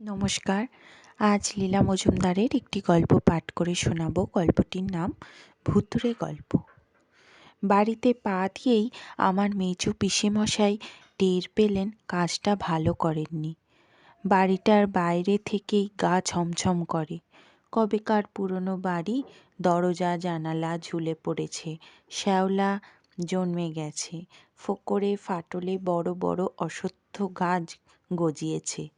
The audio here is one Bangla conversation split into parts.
নমস্কার। আজ লীলা মজুমদারের একটি গল্প পাঠ করে শোনাব। গল্পটির নাম ভুতুরে গল্প। বাড়িতে পা দিয়েই আমার মেজো পিসেমশাই টের পেলেন কাজটা ভালো করেননি। বাড়িটার বাইরে থেকেই গা ছমছম করে। কবেকার পুরনো বাড়ি, দরজা, জানালা ঝুলে পড়েছে, শ্যাওলা জন্মে গেছে, ফোকরে ফাটলে বড় বড় অশ্বত্থ গাছ গজিয়েছে।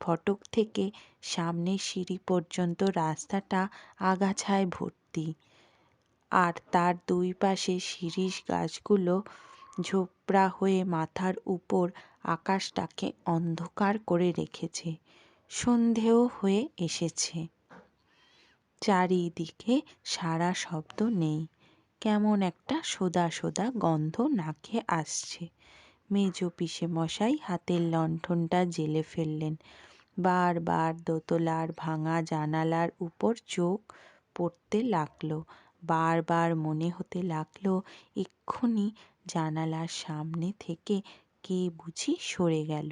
ফটক থেকে সামনের সিঁড়ি পর্যন্ত রাস্তাটা আগাছায় ভর্তি। আর তার দুই পাশে শিরীষ গাছগুলো ঝোপড়া হয়ে মাথার উপর আকাশটাকে অন্ধকার করে রেখেছে। সন্ধেও হয়ে এসেছে। চারিদিকে সারা শব্দ নেই। কেমন একটা সোদা সোদা গন্ধ নাকে আসছে। মেজ পিসে মশাই হাতের লণ্ঠনটা জেলে ফেললেন। বারবার দোতলার ভাঙা জানালার উপর চোখ পড়তে লাগল বারবার মনে হতে লাগল, এক্ষুনি জানালার সামনে থেকে কে বুঝি সরে গেল।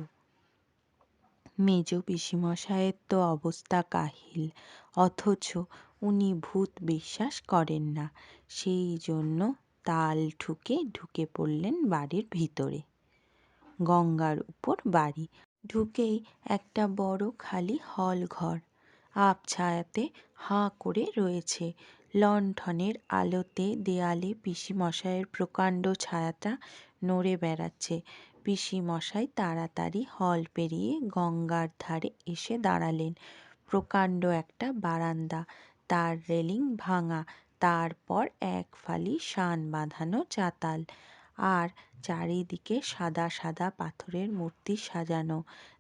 মেজ পিসিমশায়ের তো অবস্থা কাহিল, অথচ উনি ভূত বিশ্বাস করেন না, সেই জন্য তাল ঠুকে ঢুকে পড়লেন বাড়ির ভিতরে। গঙ্গার উপর বাড়ি ঢুকেই একটা বড় খালি হল ঘর। আবছায়াতে হাঁ করে রয়েছে। লণ্ঠনের আলোতে দেয়ালে পিসিমশাইয়ের প্রকাণ্ড ছায়াটা নড়ে বেড়াচ্ছে। পিসিমশাই তাড়াতাড়ি হল পেরিয়ে গঙ্গার ধারে এসে দাঁড়ালেন। প্রকাণ্ড একটা বারান্দা। তার রেলিং ভাঙা। তারপর এক ফালি শান বাঁধানো চাতাল। আর চারিদিকে সাদা সাদা পাথরের মূর্তি সাজানো।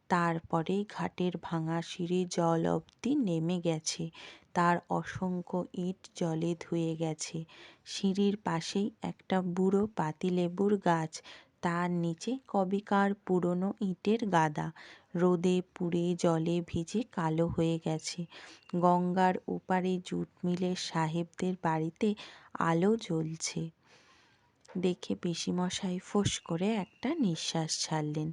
তারপরেই ঘাটের ভাঙা সিঁড়ি জল অবধি নেমে গেছে। তার অসংখ্য ইট জলে ধুয়ে গেছে। সিঁড়ির পাশেই একটা বুড়ো পাতিলেবুর গাছ। তার নিচে কবেকার পুরনো ইটের গাদা। রোদে পুড়ে জলে ভিজে কালো হয়ে গেছে। গঙ্গার ওপারে জুট মিলের সাহেবদের বাড়িতে আলো জ্বলছে। দেখে পিসিমশাই ফোঁস করে একটা নিঃশ্বাস ছাড়লেন।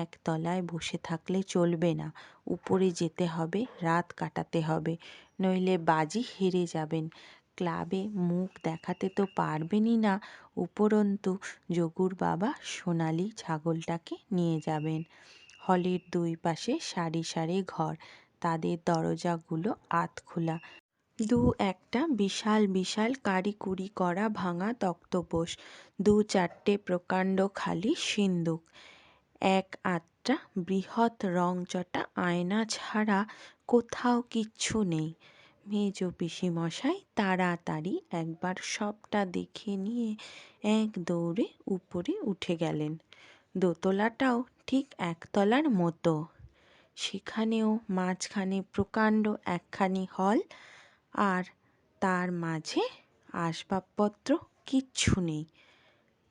একতলায় বসে থাকলে চলবে না। উপরে যেতে হবে, রাত কাটাতে হবে, নইলে বাজি হেরে যাবেন। ক্লাবে মুখ দেখাতে তো পারবেনই না। উপরন্তু যোগুর বাবা সোনালি ছাগলটাকে নিয়ে যাবেন। হলের দুই পাশে সারি সারি ঘর। তাদের দরজাগুলো আধ খোলা দু একটা বিশাল বিশাল কারিকুরি করা ভাঙা তক্তপোষ, দু চারটে প্রকাণ্ড খালি সিন্দুক, এক আধটা বৃহৎ রংচটা আয়না ছাড়া কোথাও কিচ্ছু নেই। মেজ পিসিমশাই তাড়াতাড়ি একবার সবটা দেখে নিয়ে এক দৌড়ে উপরে উঠে গেলেন। দোতলাটাও ঠিক একতলার মতো। সেখানেও মাঝখানে প্রকাণ্ড একখানি হল আর তার মাঝে আসবাবপত্র কিচ্ছু নেই।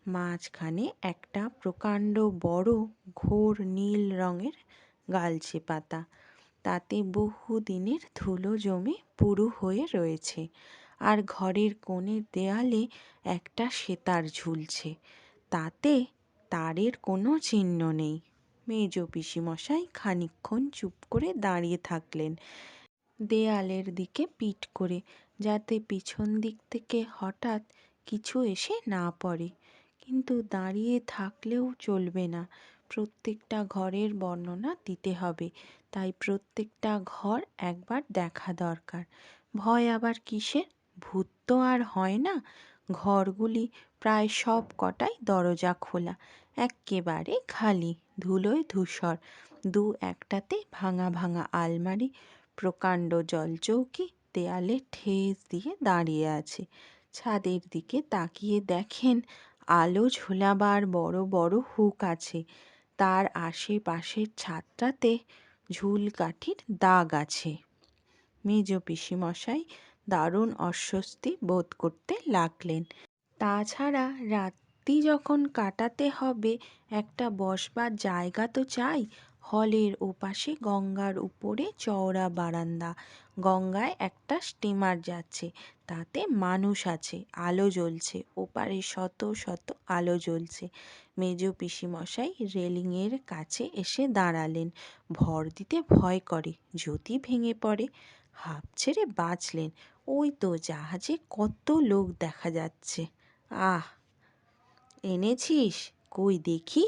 মাঝখানে একটা প্রকাণ্ড বড় ঘোর নীল রঙের গালচে পাতা। তাতে বহু দিনের ধুলো জমে পুরু হয়ে রয়েছে আর ঘরের কোণের দেয়ালে একটা সেতার ঝুলছে। তাতে তারের কোনো চিহ্ন নেই। মেজ পিসিমশাই খানিক্ষণ চুপ করে দাঁড়িয়ে থাকলেন। দেয়ালের দিকে পিঠ করে, যাতে পিছন দিক থেকে হঠাৎ কিছু এসে না পড়ে। কিন্তু দাঁড়িয়ে থাকলেও চলবে না। প্রত্যেকটা ঘরের বর্ণনা দিতে হবে। তাই প্রত্যেকটা ঘর একবার দেখা দরকার। ভয় আবার কিসের? ভূত তো আর হয় না। ঘরগুলি প্রায় সব কটাই দরজা খোলা এক্কেবারে খালি, ধুলোয় ধূসর। দু একটাতে ভাঙা ভাঙা আলমারি প্রকাণ্ড জলচৌকি দেয়ালে ঠেস দিয়ে দাঁড়িয়ে আছে। ছাদের দিকে তাকিয়ে দেখেন, আলো ঝোলাবার বড় বড় হুক আছে। তার আশেপাশের ছাদটাতে ঝুলকাঠির দাগ আছে। মেজ পিসিমশাই দারুণ অস্বস্তি বোধ করতে লাগলেন। তাছাড়া রাত্রি যখন কাটাতে হবে, একটা বসবার জায়গা তো চাই। হলের ওপাশে গঙ্গার উপরে চওড়া বারান্দা। গঙ্গায় একটা স্টিমার যাচ্ছে, তাতে মানুষ আছে, আলো জ্বলছে, ওপারে শত শত আলো জ্বলছে। মেজ পিসিমশাই রেলিংয়ের কাছে এসে দাঁড়ালেন। ভর দিতে ভয় করে যদি ভেঙে পড়ে। হাঁপ ছেড়ে বাঁচলেন, ওই তো জাহাজে কত লোক দেখা যাচ্ছে। আহ, এনেছিস? কই দেখি?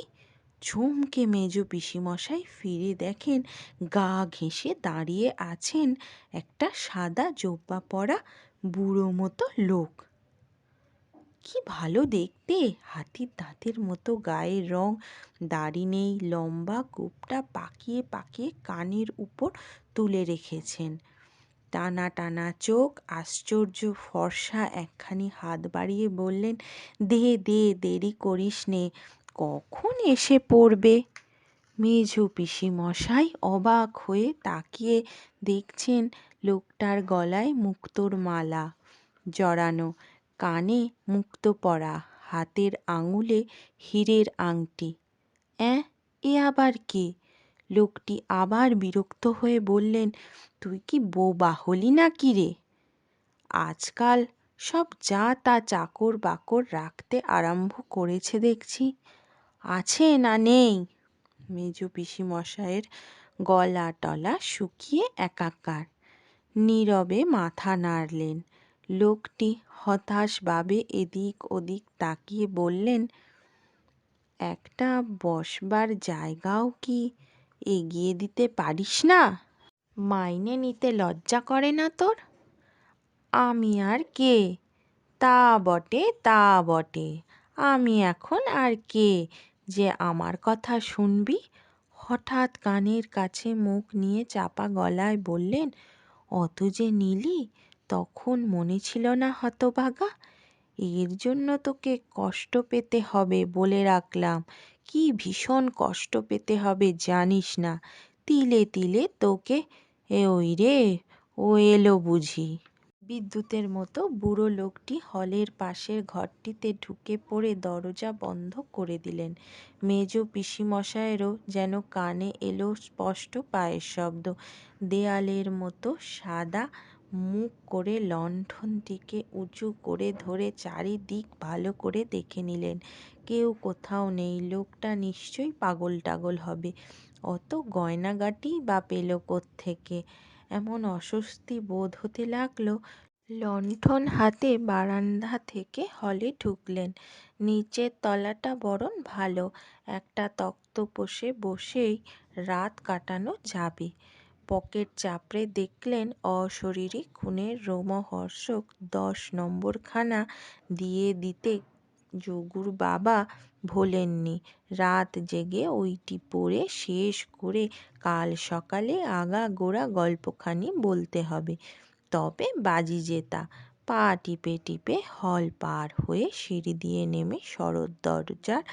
চমকে মেজ পিসিমশাই ফিরে দেখেন, গা ঘেঁষে দাঁড়িয়ে আছেন একটা সাদা জোব্বা পরা বুড়ো মতো লোক। কি ভালো দেখতে, হাতির দাঁতের মতো গায়ের রং, দাড়ি নেই, লম্বা গোপটা পাকিয়ে পাকিয়ে কানের উপর তুলে রেখেছেন। টানা টানা চোখ, আশ্চর্য ফর্সা, একখানি হাত বাড়িয়ে বললেন, দে দে, দেরি করিস নে। কখন এসে পড়বে? মেঝো পিসি মশাই অবাক হয়ে তাকিয়ে দেখছেন লোকটার গলায় মুক্তোর মালা। জড়ানো, কানে মুক্তো পরা, হাতের আঙুলে হীরের আংটি। অ্যাঁ, এ আবার কে? লোকটি আবার বিরক্ত হয়ে বললেন, তুই কি বোবা হলি না কি রে? আজকাল সব যা তা চাকর বাকর রাখতে আরম্ভ করেছে দেখছি। আছে না নেই? মেজ পিসিমশায়ের গলা টলা শুকিয়ে একাকার। নীরবে মাথা নাড়লেন। লোকটি হতাশভাবে এদিক ওদিক তাকিয়ে বললেন, একটা বসবার জায়গাও কি এগিয়ে দিতে পারিস না? মাইনে নিতে লজ্জা করে না তোর? আমি আর কে? তা বটে তা বটে। আমি এখন আর কে? যে আমার কথা শুনবি? হঠাৎ কানের কাছে মুখ নিয়ে চাপা গলায় বললেন, অত যে নিলি, তখন মনে ছিল না হতভাগা। এর জন্য তোকে কষ্ট পেতে হবে বলে রাখলাম। কি ভীষণ কষ্ট পেতে হবে জানিস না। তিলে তিলে তোকে, এ ওই রে, ও এলো বুঝি। বিদ্যুতের মতো বুড়ো লোকটি হলের পাশের ঘরটিতে ঢুকে পড়ে দরজা বন্ধ করে দিলেন। মেজ পিসিমশায়েরও যেন কানে এলো স্পষ্ট পায়ের শব্দ। দেয়ালের মতো সাদা মুখ করে লণ্ঠনটিকে উঁচু করে ধরে চারিদিক ভালো করে দেখে নিলেন। কেউ কোথাও নেই, লোকটা নিশ্চয়ই পাগল টাগল হবে। অত গয়নাগাটি বা পেল থেকে এমন অস্বস্তি বোধ হতে লাগল, লণ্ঠন হাতে বারান্দা থেকে হলে ঢুকলেন। নিচের তলাটা বরং ভালো, একটা তক্ত তক্তপোষে বসেই রাত কাটানো যাবে। পকেট চাপড়ে দেখলেন অশরীরী খুনের রোমহর্ষক দশ নম্বরখানা দিয়ে দিতে যোগুর বাবা ভোলেননি। রাত জেগে ওইটি পড়ে শেষ করে কাল সকালে আগাগোড়া গল্পখানি বলতে হবে। তবে বাজি জেতা। পা টিপে টিপে হল পার হয়ে সিঁড়ি দিয়ে নেমে শরৎ দরজার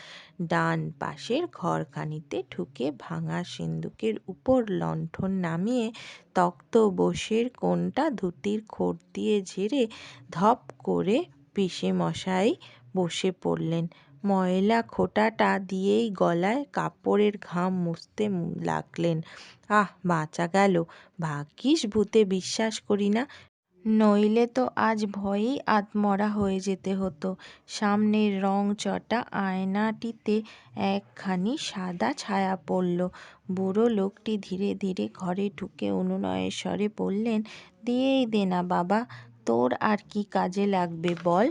ডান পাশের ঘরখানিতে ঢুকে ভাঙা সিন্দুকের উপর লণ্ঠন নামিয়ে তক্ত বসের কোনটা ধুতির খোট দিয়ে ঝেড়ে ধপ করে পিসেমশাই বসে পড়লেন। ময়লা খোঁটাটা দিয়েই গলায় কাপড়ের ঘাম মুছতে লাগলেন। আহ, বাঁচা গেল। ভাগ্যিস ভূতে বিশ্বাস করি না। নইলে তো আজ ভয়েই আধমরা হয়ে যেতে হতো। সামনের রংচটা আয়নাটিতে একখানি সাদা ছায়া পড়ল। বুড়ো লোকটি ধীরে ধীরে ঘরে ঢুকে অনুনয়ের স্বরে বললেন, দিয়েই দে না বাবা, তোর আর কি কাজে লাগবে বল?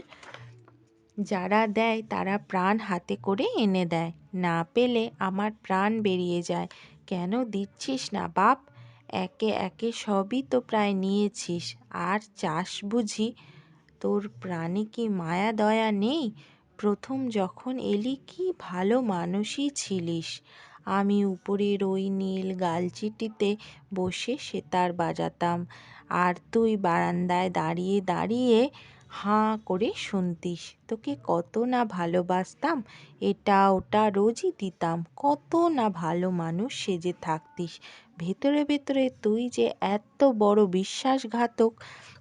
যারা দেয়, তারা প্রাণ হাতে করে এনে দেয়। না পেলে আমার প্রাণ বেরিয়ে যায়। কেন দিচ্ছিস না বাপ? একে একে সবই তো প্রায় নিয়েছিস। আর চাষ বুঝি তোর প্রাণে কি মায়া দয়া নেই? প্রথম যখন এলি কি ভালো মানুষই ছিলিস। আমি উপরের ওই নীল গালচিটিতে বসে সেতার বাজাতাম। আর তুই বারান্দায় দাঁড়িয়ে দাঁড়িয়ে হাঁ করে শুনতিস। তোকে কত না ভালোবাসতাম, এটা ওটা রোজই দিতাম। কত না ভালো মানুষ সেজে থাকতিস। ভেতরে ভেতরে তুই যে এত বড় বিশ্বাসঘাতক,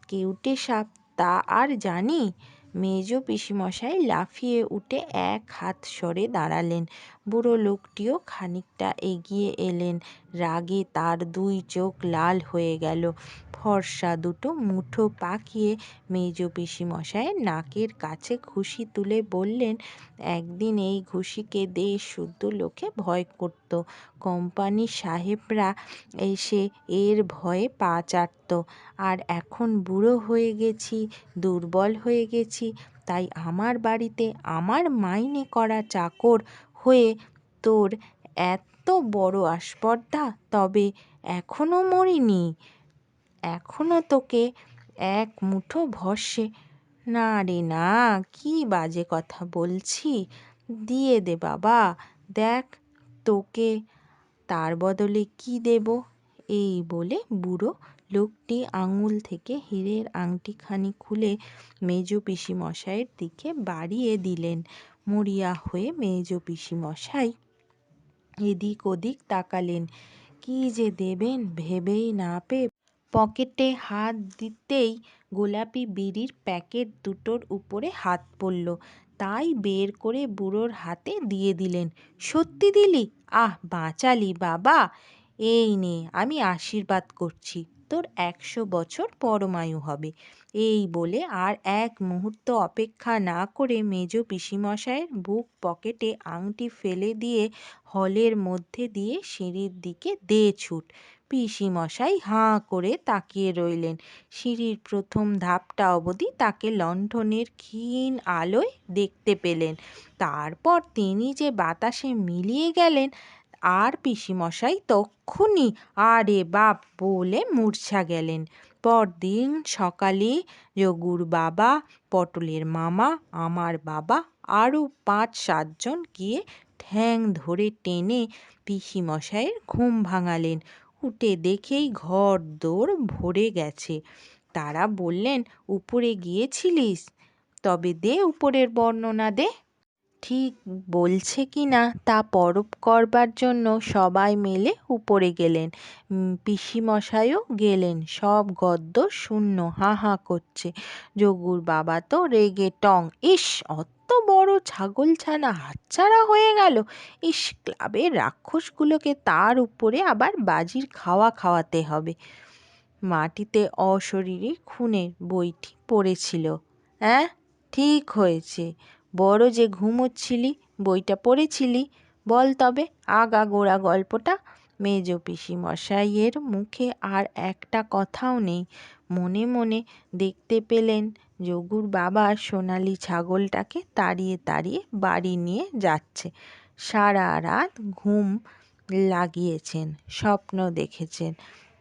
কেউটে সাপ তা আর জানি? মেজ পিসিমশাই লাফিয়ে উঠে এক হাত সরে দাঁড়ালেন। বুড়ো লোকটিও খানিকটা এগিয়ে এলেন। রাগে তার দুই চোখ লাল হয়ে গেল। ফর্সা দুটো মুঠো পাকিয়ে মেজ পিসিমশায়ের নাকের কাছে ঘুষি তুলে বললেন, একদিন এই ঘুষিকে দেশ শুদ্ধ লোকে ভয় করত। কোম্পানি সাহেবরা এসে এর ভয়ে পা চাটত। আর এখন বুড়ো হয়ে গেছি, দুর্বল হয়ে গেছি তাই আমার বাড়িতে আমার মাইনে করা চাকর হয়ে তোর এত বড় আস্পর্ধা তবে এখনও মরিনি। এখনও তোকে এক মুঠো ভস্যে না রে, না, কি বাজে কথা বলছি? দিয়ে দে বাবা, দেখ তোকে তার বদলে কি দেব? এই বলে বুড়ো লোকটি আঙুল থেকে হীরের আংটিখানি খুলে মেজ পিসিমশাইয়ের দিকে বাড়িয়ে দিলেন। মরিয়া হয়ে মেজ পিসিমশাই এদিক ওদিক তাকালেন। কি যে দেবেন ভেবেই না পেয়ে পকেটে হাত দিতেই গোলাপি বিড়ির প্যাকেট দুটোর উপরে হাত পড়ল। তাই বের করে বুড়োর হাতে দিয়ে দিলেন। সত্যি দিলি? আহ, বাঁচালি বাবা। এই নে, আমি আশীর্বাদ করছি। তোর একশো বছর পরমায়ু হবে। এই বলে আর এক মুহূর্ত অপেক্ষা না করে মেজ পিসিমশাইয়ের বুক পকেটে আংটি ফেলে দিয়ে হলের মধ্যে দিয়ে সিঁড়ির দিকে দে ছুট। পিসিমশাই হাঁ করে তাকিয়ে রইলেন। সিঁড়ির প্রথম ধাপটা অবধি তাকে লণ্ঠনের ক্ষীণ আলোয় দেখতে পেলেন। তারপর তিনি যে বাতাসে মিলিয়ে গেলেন আর পিসিমশাই তক্ষুনি আরে বাপ, বলে মূর্ছা গেলেন। পরদিন সকালে যোগুর বাবা, পটলের মামা, আমার বাবা, আরও পাঁচ সাতজন গিয়ে ঠ্যাং ধরে টেনে পিসিমশাইয়ের ঘুম ভাঙালেন। উঠে দেখেই ঘর দোর ভরে গেছে। তারা বললেন, উপরে গিয়েছিলিস? তবে দে উপরের বর্ণনা দে। ঠিক বলছে কি না তা পরব করবার জন্য সবাই মিলে উপরে গেলেন। পিসিমশাইও গেলেন। সব গদ্য শূন্য হাঁ হাঁ করছে। যোগুর বাবা তো রেগে টং। ইস, অত বড় ছাগলছানা হাতছাড়া হয়ে গেল। ইস, ক্লাবের রাক্ষসগুলোকে তার উপরে আবার বাজির খাওয়া খাওয়াতে হবে। মাটিতে অশরীরী খুনের বইটি পড়েছিল। অ্যাঁ? ঠিক হয়েছে। বড় যে ঘুমোচ্ছিলি, বইটা পড়েছিলি, বল তবে আগাগোড়া গল্পটা। মেজ পিসিমশাইয়ের মুখে আর একটা কথাও নেই। মনে মনে দেখতে পেলেন যোগুর বাবা সোনালি ছাগলটাকে তাড়িয়ে তাড়িয়ে বাড়ি নিয়ে যাচ্ছে। সারা রাত ঘুম লাগিয়েছেন, স্বপ্ন দেখেছেন।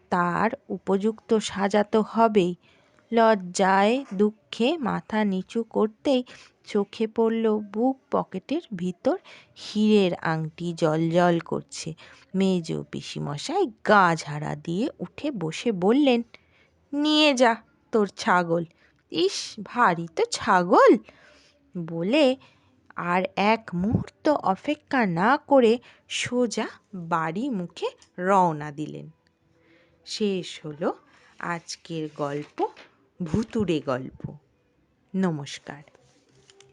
তার উপযুক্ত সাজা তো হবেই। লজ্জায় দুঃখে মাথা নিচু করতেই চোখে পড়ল বুক পকেটের ভিতর হীরের আংটি জলজল করছে। মেজ পিসিমশাই গা ঝাড়া দিয়ে উঠে বসে বললেন, নিয়ে যা তোর ছাগল। ইস, ভারী তো ছাগল! বলে আর এক মুহূর্ত অপেক্ষা না করে সোজা বাড়ি মুখে রওনা দিলেন। শেষ হলো আজকের গল্প ভুতুড়ে গল্প। নমস্কার।